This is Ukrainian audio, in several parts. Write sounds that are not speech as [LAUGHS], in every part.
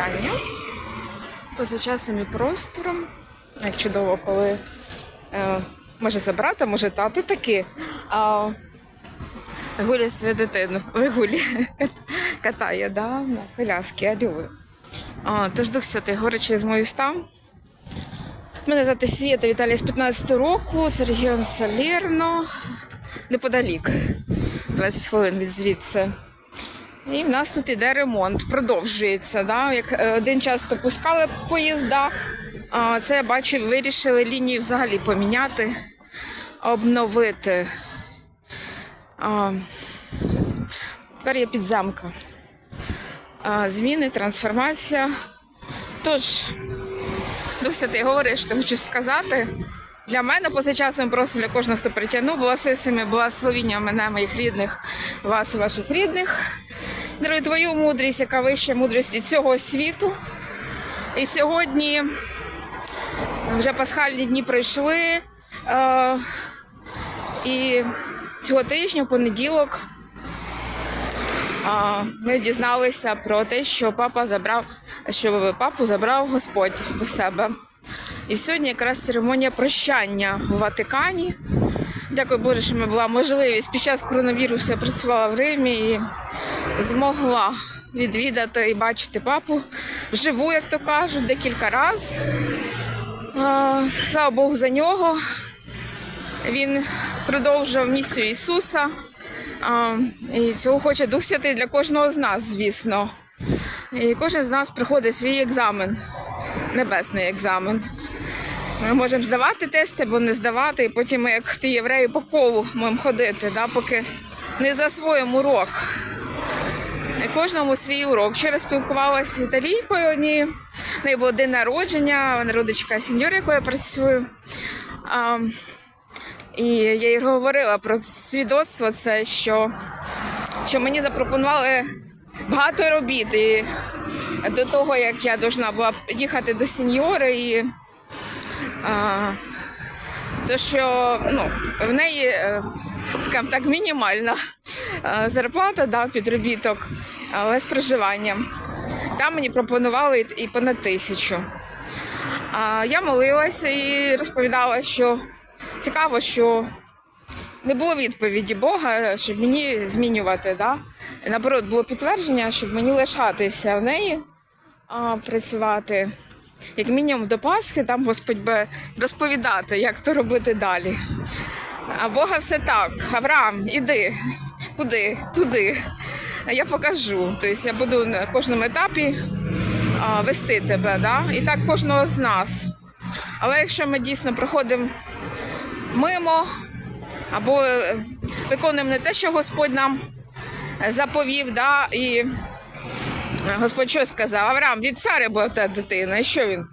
вітання. Поза часом і простором. Як чудово, коли е, може забрати, може тато таки. А, гуля свою дитину. Ви гулі [LAUGHS] катає, да? на коляски, алюви. А, тож Дух Святий говорить через мою стам. Мене звати Свята Віталія з 15 року, це регіон Салерно, неподалік. 20 хвилин від звідси. І в нас тут іде ремонт, продовжується. Да? Як е, один час то пускали поїзда, це я бачу, вирішили лінії взагалі поміняти, обновити. Тепер є підземка. Зміни, трансформація. Тож, Дух Святий, говориш, що хочу сказати. Для мене поза часом просто для кожного, хто притягнув, благословеннями, благословіння мене, моїх рідних, вас і ваших рідних. Даруй твою мудрість, яка вища мудрості цього світу. І сьогодні вже пасхальні дні пройшли. Е, і цього тижня, в понеділок, ми дізналися про те, що папа забрав, що папу забрав Господь до себе. І сьогодні якраз церемонія прощання в Ватикані. Дякую Боже, що мене була можливість під час коронавірусу я працювала в Римі і змогла відвідати і бачити папу вживу, як то кажуть, декілька разів. Слава Богу за нього. Він продовжував місію Ісуса. І цього хоче Дух Святий для кожного з нас, звісно. І кожен з нас проходить свій екзамен, небесний екзамен. Ми можемо здавати тести або не здавати, і потім, ми, як ті євреї, по колу можемо ходити, да, поки не засвоїмо урок. Кожному свій урок. Вчора спілкувалася з італійкою однією. В неї було день народження, вона родичка сеньора, якою я працюю. А, і я їй говорила про свідоцтво, це що, що мені запропонували багато робіт. До того, як я повинна була їхати до сеньори і а, то що ну, в неї, е, скажімо так, мінімальна зарплата да, підробіток, але з проживанням. Там мені пропонували і понад тисячу. Я молилася і розповідала, що цікаво, що не було відповіді Бога, щоб мені змінювати. Да? Наоборот, було підтвердження, щоб мені лишатися в неї, працювати. Як мінімум до Пасхи, там Господь би розповідати, як то робити далі. А Бога все так. Авраам, іди. Куди? Туди. Я покажу. Тобто я буду на кожному етапі вести тебе. Да? І так кожного з нас. Але якщо ми дійсно проходимо мимо або е, виконуємо не те, що Господь нам заповів, да? і Господь що сказав? Авраам, від Сари була та дитина. І що він?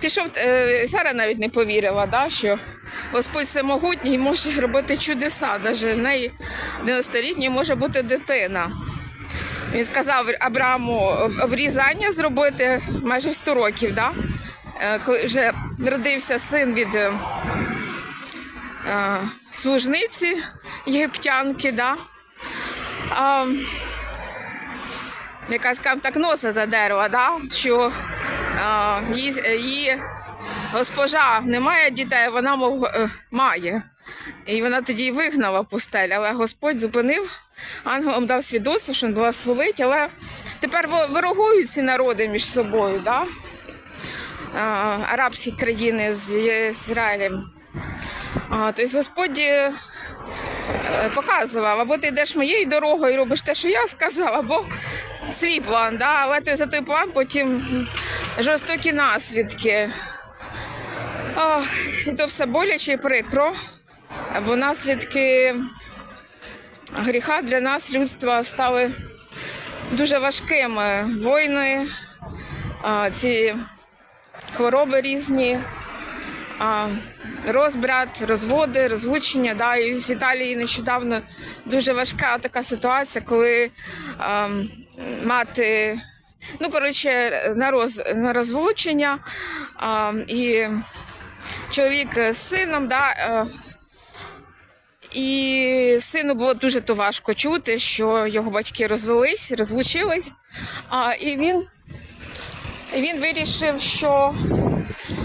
Пішов, е, Сара навіть не повірила, да, що Господь всемогутній і може робити чудеса. Навіть в неї 90-літній може бути дитина. Він сказав Абраму обрізання зробити майже в 100 років, да? Е, коли вже народився син від е, служниці єгиптянки. Да? А, яка так носа задерла, да? що її, її госпожа не має дітей, вона мов е, має. І вона тоді вигнала пустель, але Господь зупинив, ангелам дав свідоцтво, що він благословить, але тепер во- ворогують ці народи між собою, да? арабські країни з Ізраїлем. Тобто Господь е, е, показував, або ти йдеш моєю дорогою і робиш те, що я сказав, або свій план, да? але той, за той план потім жорстокі наслідки. Ох, і то все боляче і прикро, бо наслідки гріха для нас, людства, стали дуже важкими. Війни, ці хвороби різні розбрат, розводи, розлучення. Да, і в Італії нещодавно дуже важка така ситуація, коли мати, ну коротше, на, роз, на розлучення а, і чоловік з сином, да, а, і сину було дуже то важко чути, що його батьки розвелись, розлучились, а, і він він вирішив, що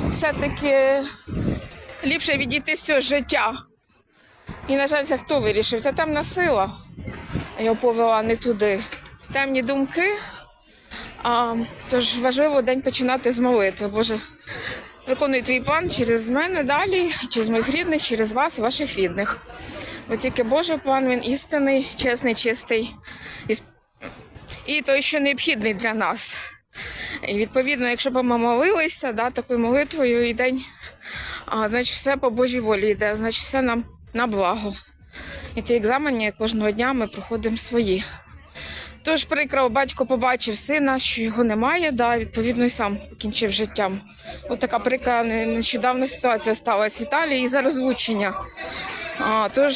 все-таки ліпше відійти з цього життя. І, на жаль, це хто вирішив? Це темна сила. Його повела не туди. Темні думки. А, тож важливо день починати з молитви. Боже, виконуй твій план через мене далі, через моїх рідних, через вас ваших рідних. Бо тільки Божий план, він істинний, чесний, чистий і, і той, що необхідний для нас. І відповідно, якщо б ми молилися да, такою молитвою і день, а, значить все по Божій волі йде, значить все нам на благо. І ті екзамени кожного дня ми проходимо свої. Тож прикро, батько побачив сина, що його немає, да, відповідно, і сам покінчив життям. От така прикра не- нещодавна ситуація сталася в Італії за розлучення. А, тож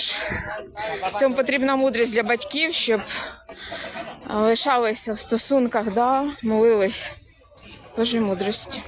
в цьому потрібна мудрість для батьків, щоб лишалися в стосунках, да, молились. Божої мудрості.